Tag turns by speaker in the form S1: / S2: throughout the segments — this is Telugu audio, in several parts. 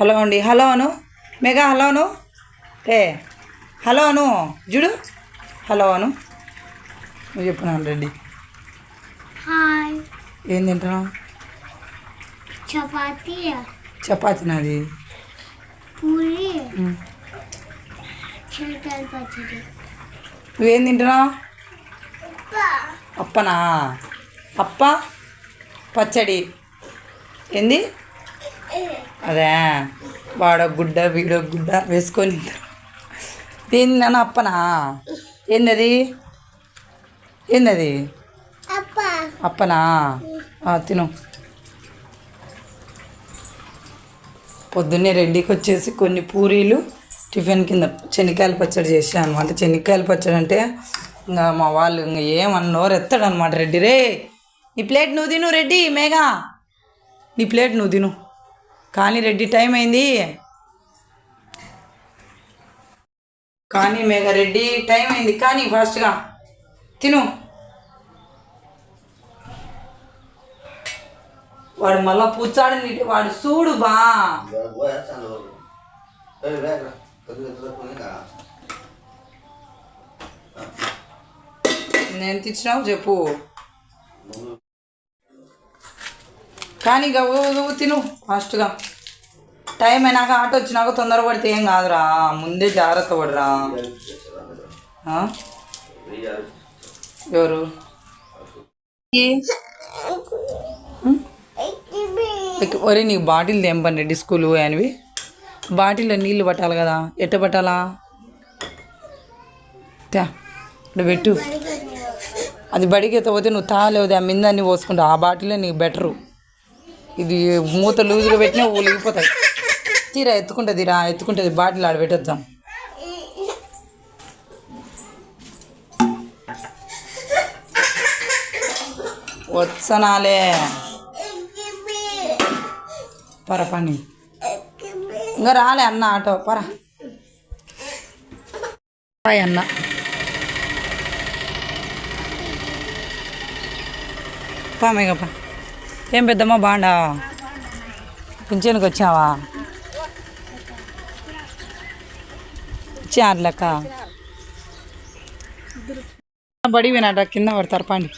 S1: హలో అండి. హలో అను. మెగా హలో అను. ఏ హలో అను. చూడు హలో అను. నువ్వు చెప్పున్నాను రెడ్డి ఏం తింటున్నావు?
S2: చపాతీ.
S1: చపాతి నాది.
S2: పూరి.
S1: నువ్వేం తింటున్నావు? అప్పనా? అప్ప? పచ్చడి. ఏంది? అదే. వాడ గుడ్డ వీడో గుడ్డ వేసుకొని తింటారు. దీన్ని నన్ను అప్పనా? ఏందది? ఏందది?
S2: అప్ప.
S1: అప్పనా? తిను. పొద్దున్నే రెడ్డికి వచ్చేసి కొన్ని పూరీలు టిఫిన్ కింద శనక్కాయల పచ్చడి చేసాను అనమాట శనక్కాయల పచ్చడి అంటే ఇంకా మా వాళ్ళు ఇంకా ఏమన్నోరు ఎత్తాడు అనమాట రెడ్డి రే నీ ప్లేట్ నువ్వు తిను రెడ్డి మేఘా. నీ ప్లేట్ నువ్వు తిను. కానీ రెడ్డి టైం అయింది. కానీ మేఘ రెడ్డి టైం అయింది. కానీ ఫాస్ట్గా. తిను. వాడు మళ్ళా పుచ్చాడు నీటి వాడు చూడు బా. నేను తెచ్చినావు చెప్పు. కానీ ఇక ఊ- తిను ఫాస్ట్గా. టైం అయినాక ఆటో వచ్చినాక తొందర పడితే ఏం కాదురా ముందే జాగ్రత్త పడరా. ఎవరు? ఒరే నీకు బాటిల్ తెంపండి రెడ్డి స్కూల్ బాటిల్లో నీళ్ళు పట్టాలి కదా ఎట్ట పట్టాలా? తే ఇక్కడ పెట్టు. అది బడికి ఎత్తపోతే నువ్వు తాగలేవు ఆ మీద పోసుకుంటావు ఆ బాటిలే నీకు బెటరు. ఇది మూత లూజుగా పెట్టినా ఊలిగిపోతాయి తీరా ఎత్తుకుంటుంది రా ఎత్తుకుంటుంది. బాటిల్ ఆడ పెట్టొద్దాం. వచ్చనాలే పర పని. ఇంకా రాలే అన్న ఆటో పర. హాయ్ అన్న. పామేగప్ప ఏం పెద్దమ్మ బాండా? పింఛన్కి వచ్చావా? ఇచ్చారు లెక్క. బడి వినాట కింద పడతారు పండి.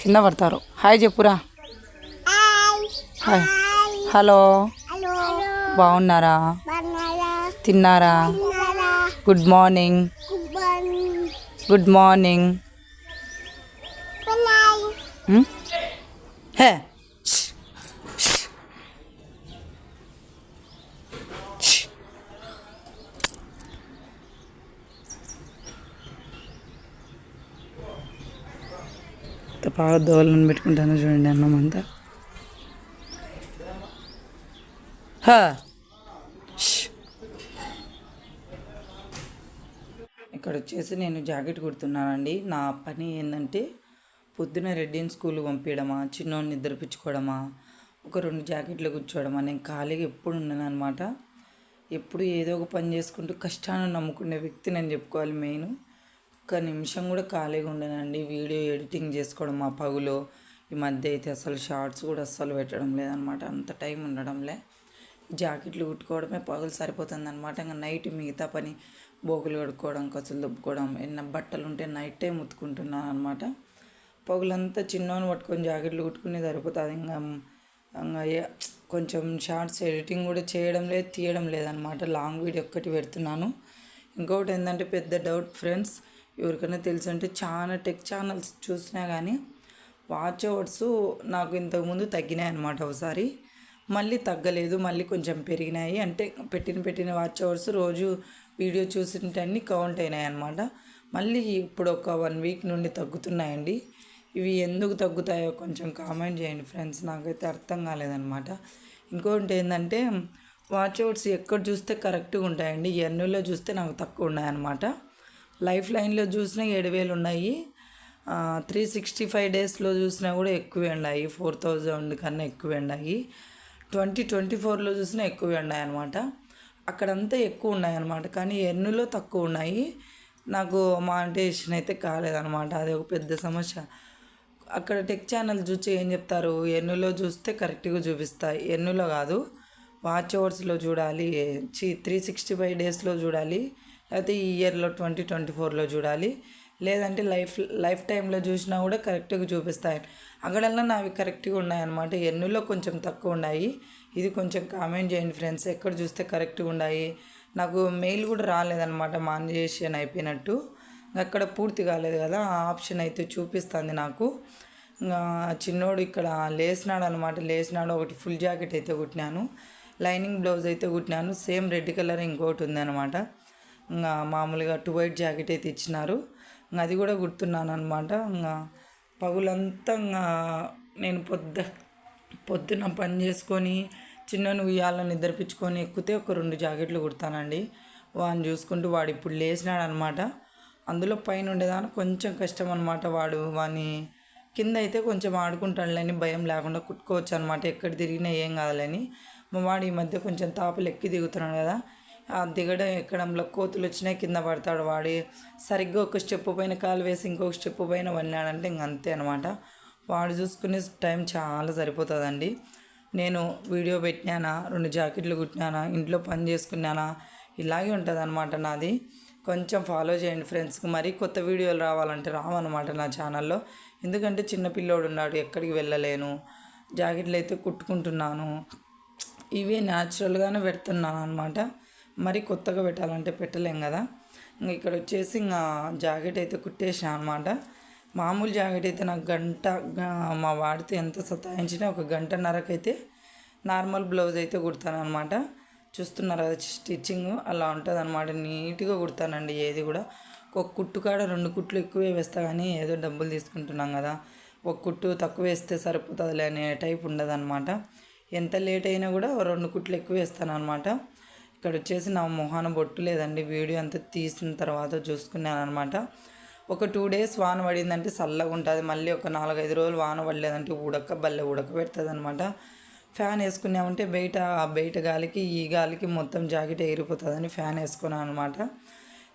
S1: కింద పడతారు. హాయ్ చెప్పురా. హాయ్. హలో.
S2: హలో
S1: బాగున్నారా? తిన్నారా? Good morning. Good morning? Hey. ఇంత దోవలను పెట్టుకుంటాను చూడండి అన్నం అంతా హా! ఇక్కడ వచ్చేసి నేను జాకెట్ కుడుతున్నానండి. నా పని ఏంటంటే పొద్దున రెడ్డిని స్కూల్ పంపించడమా చిన్నోడిని నిద్రపించుకోవడమా ఒక రెండు జాకెట్లు కూర్చోవడమా నేను ఖాళీగా ఎప్పుడు ఉన్నాను అనమాట ఎప్పుడు ఏదో ఒక పని చేసుకుంటూ కష్టాన్ని నమ్ముకునే వ్యక్తి నేను చెప్పుకోవాలి మెయిన్. ఒక్క నిమిషం కూడా ఖాళీగా ఉండనండి. వీడియో ఎడిటింగ్ చేసుకోవడం మా పగులో. ఈ మధ్య అయితే అసలు షార్ట్స్ కూడా అస్సలు పెట్టడం లేదనమాట. అంత టైం ఉండడంలే. జాకెట్లు కుట్టుకోవడమే పగులు సరిపోతుంది అనమాట ఇంకా నైట్ మిగతా పని బోకులు కడుక్కోవడం కసులు దుబ్బుకోవడం ఎన్న బట్టలు ఉంటే నైట్ టైం ఉతుకుంటున్నాను అనమాట పగులంతా చిన్నోని పట్టుకొని జాకెట్లు కుట్టుకునే సరిపోతుంది. ఇంకా ఇంకా కొంచెం షార్ట్స్ ఎడిటింగ్ కూడా చేయడం లేదు తీయడం లేదనమాట. లాంగ్ వీడియో ఒక్కటి పెడుతున్నాను. ఇంకొకటి ఏంటంటే పెద్ద డౌట్ ఫ్రెండ్స్ ఎవరికైనా తెలుసు అంటే చాలా టెక్ ఛానల్స్ చూసినా కానీ వాచ్ అవర్స్ నాకు ఇంతకుముందు తగ్గినాయి అనమాట ఒకసారి. మళ్ళీ తగ్గలేదు మళ్ళీ కొంచెం పెరిగినాయి. అంటే పెట్టిన పెట్టిన వాచ్ అవర్స్ రోజు వీడియో చూసింటే కౌంట్ అయినాయి అనమాట మళ్ళీ ఇప్పుడు ఒక వన్ వీక్ నుండి తగ్గుతున్నాయండి. ఇవి ఎందుకు తగ్గుతాయో కొంచెం కామెంట్ చేయండి ఫ్రెండ్స్. నాకైతే అర్థం కాలేదనమాట ఇంకోటి ఏంటంటే వాచ్ అవర్స్ ఎక్కడ చూస్తే కరెక్ట్గా ఉంటాయండి ఎన్నులో చూస్తే నాకు తక్కువ ఉన్నాయన్నమాట. లైఫ్ లైన్లో చూసినా ఏడు వేలు ఉన్నాయి. త్రీ సిక్స్టీ ఫైవ్ డేస్లో చూసినా కూడా ఎక్కువే ఉన్నాయి. ఫోర్ థౌజండ్ కన్నా ఎక్కువే ఉన్నాయి. ట్వంటీ ట్వంటీ ఫోర్లో చూసినా ఎక్కువే ఉన్నాయి అనమాట అక్కడంతా ఎక్కువ ఉన్నాయి అనమాట కానీ ఎన్నులో తక్కువ ఉన్నాయి. నాకు మానిటేషన్ అయితే కాలేదనమాట అది ఒక పెద్ద సమస్య. అక్కడ టెక్ ఛానల్ చూసి ఏం చెప్తారు? ఎన్నులో చూస్తే కరెక్ట్గా చూపిస్తాయి ఎన్నులో కాదు. వాచ్ అవర్స్లో చూడాలి. చి త్రీ సిక్స్టీ ఫైవ్ డేస్లో చూడాలి. అయితే ఈ ఇయర్లో ట్వంటీ ట్వంటీ ఫోర్లో చూడాలి. లేదంటే లైఫ్ లైఫ్ టైంలో చూసినా కూడా కరెక్ట్గా చూపిస్తాయి. అక్కడల్లా నావి కరెక్ట్గా ఉన్నాయన్నమాట. ఎన్నులో కొంచెం తక్కువ ఉన్నాయి. ఇది కొంచెం కామెంట్ చేయండి ఫ్రెండ్స్. ఎక్కడ చూస్తే కరెక్ట్గా ఉన్నాయి. నాకు మెయిల్ కూడా రాలేదన్నమాట. మానిజేషన్ అయిపోయినట్టు. అక్కడ పూర్తి కాలేదు కదా. ఆ ఆప్షన్ అయితే చూపిస్తుంది నాకు. ఇంకా చిన్నోడు ఇక్కడ లేసినాడు అనమాట లేసినాడు ఒకటి ఫుల్ జాకెట్ అయితే కుట్టినాను. లైనింగ్ బ్లౌజ్ అయితే కుట్టినాను. సేమ్ రెడ్ కలర్ ఇంకోటి ఉందన్నమాట. ఇంకా మామూలుగా టూ వైట్ జాకెట్ అయితే ఇచ్చినారు. ఇంకా అది కూడా కుడుతున్నాను అనమాట ఇంకా పగులంతా ఇంకా నేను పొద్దు పొద్దున పని చేసుకొని చిన్న ఉయ్యాలని నిద్రపించుకొని ఎక్కితే ఒక రెండు జాకెట్లు కుడతానండి. వాడిని చూసుకుంటూ వాడు ఇప్పుడు లేచినాడు అనమాట అందులో పైన ఉండేదాని కొంచెం కష్టం అనమాట వాడు. వాని కింద అయితే కొంచెం ఆడుకుంటాడులేని భయం లేకుండా కుట్టుకోవచ్చు అనమాట ఎక్కడ తిరిగినా ఏం కాదులేని వాడు ఈ మధ్య కొంచెం తాపలు ఎక్కి దిగుతున్నాడు కదా. దిగడం ఎక్కడంలో కోతులు వచ్చినాయి కింద పడతాడు వాడి. సరిగ్గా ఒక స్టెప్ పైన కాలు వేసి ఇంకొక స్టెప్ పైన వన్నాడంటే ఇంక అంతే అనమాట వాడు చూసుకునే టైం చాలా సరిపోతుందండి. నేను వీడియో పెట్టినానా రెండు జాకెట్లు కుట్టినానా ఇంట్లో పని చేసుకున్నానా ఇలాగే ఉంటుంది అనమాట నాది. కొంచెం ఫాలో చేయండి ఫ్రెండ్స్కి మరీ కొత్త వీడియోలు రావాలంటే రావన్నమాట నా ఛానల్లో. ఎందుకంటే చిన్న పిల్లోడు ఉన్నాడు ఎక్కడికి వెళ్ళలేను. జాకెట్లు అయితే కుట్టుకుంటున్నాను. ఇవే న్యాచురల్గానే పెడుతున్నాను అనమాట మరి కొత్తగా పెట్టాలంటే పెట్టలేం కదా. ఇంకా ఇక్కడ వచ్చేసి ఇంకా జాకెట్ అయితే కుట్టేసాను అనమాట మామూలు జాకెట్ అయితే నాకు గంట మా వాడితే ఎంత సతాయించినా ఒక గంటన్నరకైతే నార్మల్ బ్లౌజ్ అయితే కుడతాను అనమాట చూస్తున్నారు కదా స్టిచ్చింగ్ అలా ఉంటుంది అనమాట నీట్గా కుడతానండి ఏది కూడా. ఒక కుట్టు కాడ రెండు కుట్లు ఎక్కువే వేస్తా కానీ ఏదో డబ్బులు తీసుకుంటున్నాం కదా. ఒక కుట్టు తక్కువ వేస్తే సరిపోతుందిలే అనే టైప్ ఉండదన్నమాట. ఎంత లేట్ అయినా కూడా రెండు కుట్లు ఎక్కువ వేస్తాను అనమాట ఇక్కడ వచ్చేసి నా మొహాన బొట్టు లేదండి. వీడియో అంతా తీసిన తర్వాత చూసుకున్నాను అనమాట ఒక టూ డేస్ వాన పడిందంటే చల్లగా ఉంటుంది. మళ్ళీ ఒక నాలుగైదు రోజులు వాన పడలేదంటే ఉడక బల్లె ఉడక పెడుతుంది అనమాట ఫ్యాన్ వేసుకున్నామంటే బయట బయట గాలికి ఈ గాలికి మొత్తం జాకెట్ ఎగిరిపోతుందని ఫ్యాన్ వేసుకున్నాను అనమాట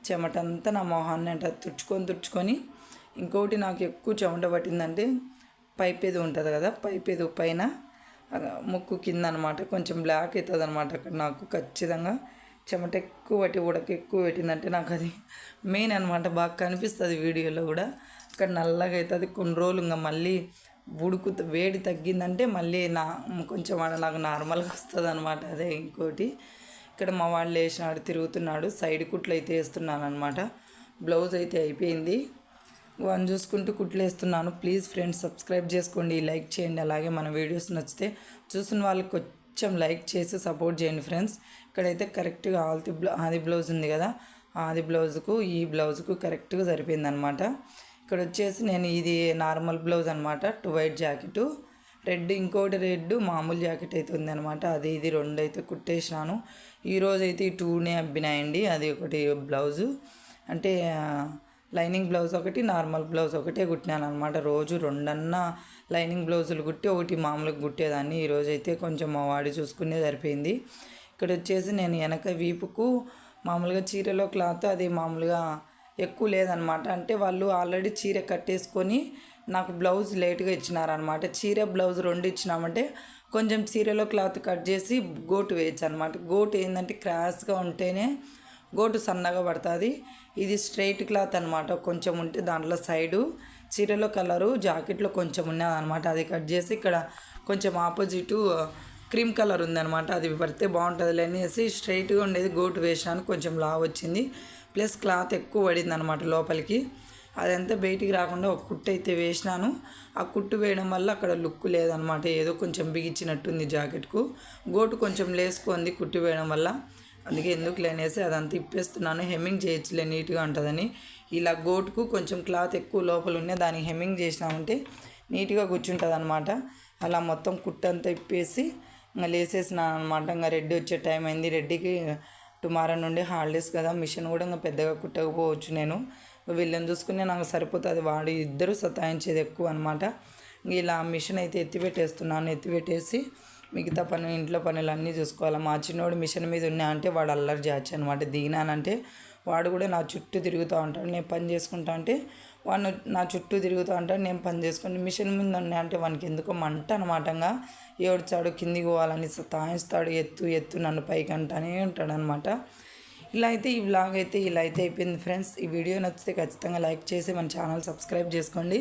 S1: చెమట అంతా నా మొహాన్ని అంటే తుడుచుకొని తుడుచుకొని ఇంకొకటి నాకు ఎక్కువ చెమట పట్టిందంటే పైప్ ఏదో ఉంటుంది కదా పైప్ ఏదో పైన ముక్కు కింద అనమాట కొంచెం బ్లాక్ అవుతుంది అనమాట అక్కడ నాకు ఖచ్చితంగా. చెమట ఎక్కువ పట్టి ఉడక ఎక్కువ పెట్టిందంటే నాకు అది మెయిన్ అనమాట బాగా కనిపిస్తుంది వీడియోలో కూడా. అక్కడ నల్లగా అవుతుంది కొన్ని రోజులు ఇంకా మళ్ళీ ఉడుకు వేడి తగ్గిందంటే మళ్ళీ నా కొంచెం ఆడ నాకు నార్మల్గా వస్తుంది అనమాట అదే ఇంకోటి. ఇక్కడ మా వాళ్ళు వేసినాడు తిరుగుతున్నాడు సైడ్ కుట్లు అయితే వేస్తున్నాను అనమాట బ్లౌజ్ అయితే అయిపోయింది. వన్ చూసుకుంటూ కుట్లేస్తున్నాను. ప్లీజ్ ఫ్రెండ్స్ సబ్స్క్రైబ్ చేసుకోండి లైక్ చేయండి. అలాగే మన వీడియోస్ నచ్చితే చూసిన వాళ్ళకి కొంచెం లైక్ చేసి సపోర్ట్ చేయండి ఫ్రెండ్స్ ఇక్కడైతే కరెక్ట్గా ఆల్తి బ్లౌ ఆది బ్లౌజ్ ఉంది కదా. ఆది బ్లౌజ్కు ఈ బ్లౌజ్కు కరెక్ట్గా సరిపోయింది అనమాట ఇక్కడ వచ్చేసి నేను ఇది నార్మల్ బ్లౌజ్ అనమాట టూ వైట్ జాకెట్ రెడ్ ఇంకోటి రెడ్ మామూలు జాకెట్ అయితే ఉందనమాట అది ఇది రెండు అయితే కుట్టేసినాను. ఈరోజు అయితే ఈ టూనే అబ్బినాయండి. అది ఒకటి బ్లౌజు అంటే లైనింగ్ బ్లౌజ్ ఒకటి నార్మల్ బ్లౌజ్ ఒకటే కుట్టినాను అనమాట రోజు రెండన్నా లైనింగ్ బ్లౌజులు కుట్టి ఒకటి మామూలుగా కుట్టేదాన్ని. ఈరోజు అయితే కొంచెం మా వాడి చూసుకునే సరిపోయింది. ఇక్కడ వచ్చేసి నేను వెనక వీపుకు మామూలుగా చీరలో క్లాత్ అది మామూలుగా ఎక్కువ లేదనమాట అంటే వాళ్ళు ఆల్రెడీ చీర కట్టేసుకొని నాకు బ్లౌజ్ లేట్గా ఇచ్చినారనమాట చీర బ్లౌజ్ రెండు ఇచ్చినామంటే కొంచెం చీరలో క్లాత్ కట్ చేసి గోటు వేయచ్చు అనమాట గోటు ఏంటంటే క్రాస్గా ఉంటేనే గోటు సన్నగా పడుతుంది. ఇది స్ట్రైట్ క్లాత్ అనమాట కొంచెం ఉంటే దాంట్లో సైడు చీరలో కలరు జాకెట్లో కొంచెం ఉన్నదనమాట అది కట్ చేసి ఇక్కడ కొంచెం ఆపోజిటు క్రీమ్ కలర్ ఉందనమాట అది పడితే బాగుంటుంది అనేసి స్ట్రైట్గా ఉండేది గోటు వేసాను కొంచెం లావ్ వచ్చింది. ప్లస్ క్లాత్ ఎక్కువ పడింది అనమాట లోపలికి. అదంతా బయటికి రాకుండా ఒక కుట్టు అయితే వేసినాను. ఆ కుట్టు వేయడం వల్ల అక్కడ లుక్ లేదనమాట ఏదో కొంచెం బిగించినట్టుంది జాకెట్కు. గోటు కొంచెం లేసుకుంది కుట్టు వేయడం వల్ల. అందుకే ఎందుకు లేనేసి అదంతా ఇప్పేస్తున్నాను. హెమ్మింగ్ చేయొచ్చులే నీట్గా ఉంటుందని. ఇలా గోటుకు కొంచెం క్లాత్ ఎక్కువ లోపల ఉన్న దానికి హెమ్మింగ్ చేసినామంటే నీట్గా కూర్చుంటుంది అనమాట అలా మొత్తం కుట్టంతా ఇప్పేసి ఇంకా లేసేసినాను అనమాట ఇంకా రెడ్డి వచ్చే టైం అయింది. రెడ్డికి టుమారో నుండి హాలిడేస్ కదా. మిషన్ కూడా ఇంకా పెద్దగా కుట్టకపోవచ్చు నేను. వీళ్ళని చూసుకునే నాకు సరిపోతుంది. వాడు ఇద్దరు సతాయించేది ఎక్కువ అనమాట ఇలా మిషన్ అయితే ఎత్తిపెట్టేస్తున్నాను. ఎత్తిపెట్టేసి మిగతా పని ఇంట్లో పనులు అన్నీ చూసుకోవాలి? మా చిన్నోడు మిషన్ మీద ఉన్నా అంటే వాడు అల్లరి చేచ్చు అనమాట దిగినానంటే వాడు కూడా నా చుట్టూ తిరుగుతూ ఉంటాడు. నేను పని చేసుకుంటా అంటే వాడు నా చుట్టూ తిరుగుతూ ఉంటాడు. నేను పని చేసుకుని మిషన్ మీద ఉన్నా అంటే వానికి ఎందుకో మంట అనమాటంగా ఏడ్చాడు కిందికి పోవాలని తాయిస్తాడు. ఎత్తు ఎత్తు నన్ను పైకి అంటానే ఉంటాడు అనమాట ఇలా అయితే ఈ బ్లాగ్ అయితే ఇలా అయితే అయిపోయింది ఫ్రెండ్స్. ఈ వీడియో నచ్చితే ఖచ్చితంగా లైక్ చేసి మన ఛానల్ సబ్స్క్రైబ్ చేసుకోండి.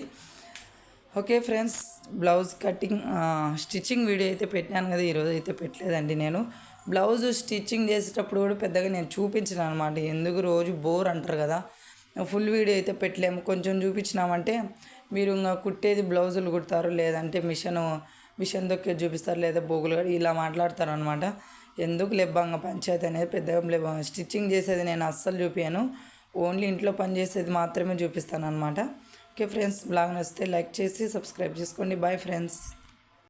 S1: Okay friends blouse cutting stitching video అయితే పెట్టాను కదా ఈరోజు అయితే పెట్టలేదండి నేను. బ్లౌజ్ స్టిచ్చింగ్ చేసేటప్పుడు కూడా పెద్దగా నేను చూపించిన అనమాట ఎందుకు రోజు బోర్ అంటారు కదా. ఫుల్ వీడియో అయితే పెట్టలేము. కొంచెం చూపించినామంటే మీరు ఇంకా కుట్టేది బ్లౌజులు కుడతారు లేదంటే మిషన్ మిషన్ దొక్కి చూపిస్తారు లేదా బోగులు ఇలా మాట్లాడతారు అనమాట ఎందుకు లెబ్బంగా పంచాయతీ అనేది పెద్దగా లేబ స్టిచ్చింగ్ చేసేది నేను అస్సలు చూపించాను ఓన్లీ ఇంట్లో పని చేసేది మాత్రమే చూపిస్తాను అనమాట ఓకే ఫ్రెండ్స్ బ్లాగ్ నచ్చితే లైక్ చేసి సబ్స్క్రైబ్ చేసుకోండి. Bye friends